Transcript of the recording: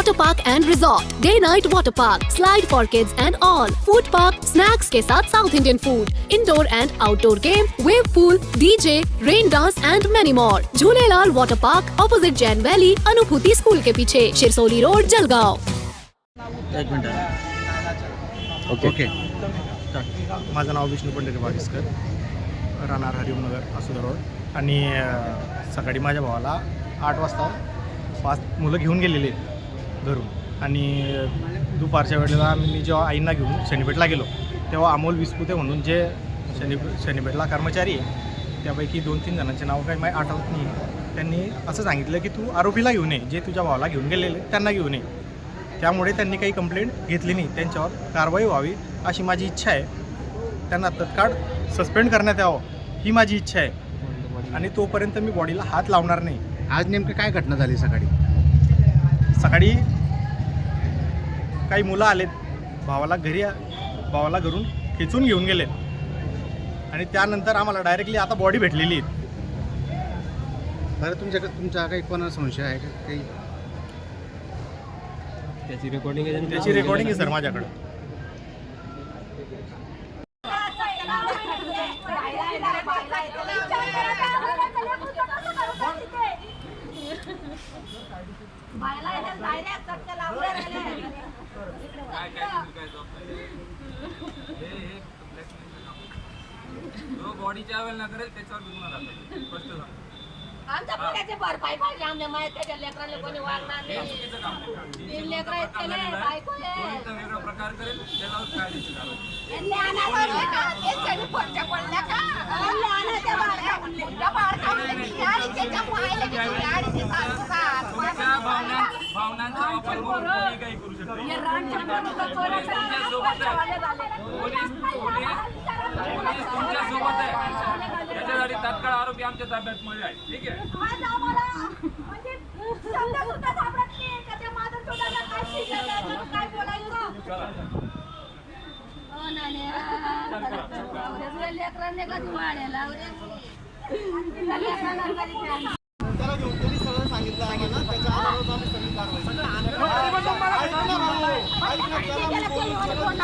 water park and resort day night water park slide for kids and all food park snacks के साथ south Indian food indoor and outdoor game wave pool DJ rain dance and many more Jhulelal water park opposite Jain valley Anubhuti school के पीछे Shirsoli road Jalgaon एक minute okay okay माझं नाव विष्णू पंडित वागीसकर राहणार हरिओमनगर Asuda road. आणि सकाळी माझ्या भावाला आठ वाजता पाच मुलं घेऊन गेलेली. घरून आणि दुपारच्या वेळेला मी जेव्हा आईंना घेऊन शनीपेठला गेलो तेव्हा अमोल विस्पुते म्हणून जे शनी शनीपेठला कर्मचारी आहे त्यापैकी दोन तीन जणांचे नाव काही माहीत आठवत नाही. त्यांनी असं सांगितलं की तू आरोपीला घेऊन ये जे तुझ्या भावाला घेऊन गेलेले त्यांना घेऊन ये त्यामुळे त्यांनी काही कंप्लेंट घेतली नाही. त्यांच्यावर कारवाई व्हावी अशी माझी इच्छा आहे. त्यांना तत्काळ सस्पेंड करण्यात यावं ही माझी इच्छा आहे. आणि तोपर्यंत मी बॉडीला हात लावणार नाही. आज नेमकं काय घटना झाली सकाळी? सकाळी काही मुलं आलेत भावाला घरी भावाला घरून खेचून घेऊन गेलेत. आणि त्यानंतर आम्हाला डायरेक्टली आता बॉडी भेटलेली आहे बरं तुमच्याकडे तुमचा काही कोणाला संशय आहे का? काही त्याची रेकॉर्डिंग आहे त्याची रेकॉर्डिंग आहे सर माझ्याकडे. जो बॉडीच्या अवेल न करेल त्याच्यावर गुन्हा दाखल स्पष्ट सांगतो आमच्या पोराची भरपाई पाहिजे आमच्या माहिती त्याच्या लेकराला कोणी वागणार हे नाही चुकीचं काम आहे. तीन लेकरं आहेत प्रकार त्याला, झालेला आहे. बायको तो आहे. इथं वेगळा प्रकार करेल त्याच्यावर कायदेशीर कारवाई यांनी आणावं नाही का? यांच्यानी पोटच्या पडल्या का? यांनी आणायच्या बाळगा म्हणले. त्या बाळगा म्हणले की आणि त्याच्या पायाला किती आणि ते सांगू का? तुमच्या भावना भावनांचा वापर करून कोणी काही करू शकतो हे आहे पोलीस पोलीस तुमच्यासोबत आहे त्याच्यासाठी तात्काळ आरोपी आमच्या ताब्यात मध्ये आहे. ठीक आहे? आज आम्हाला म्हणजे शब्द सुद्धा सापडत नाही का त्या माधव चोडाला काय शिकायला यायचं, काय बोलायचं? हो ना ने, लेकरांनी कधी काय आम्ही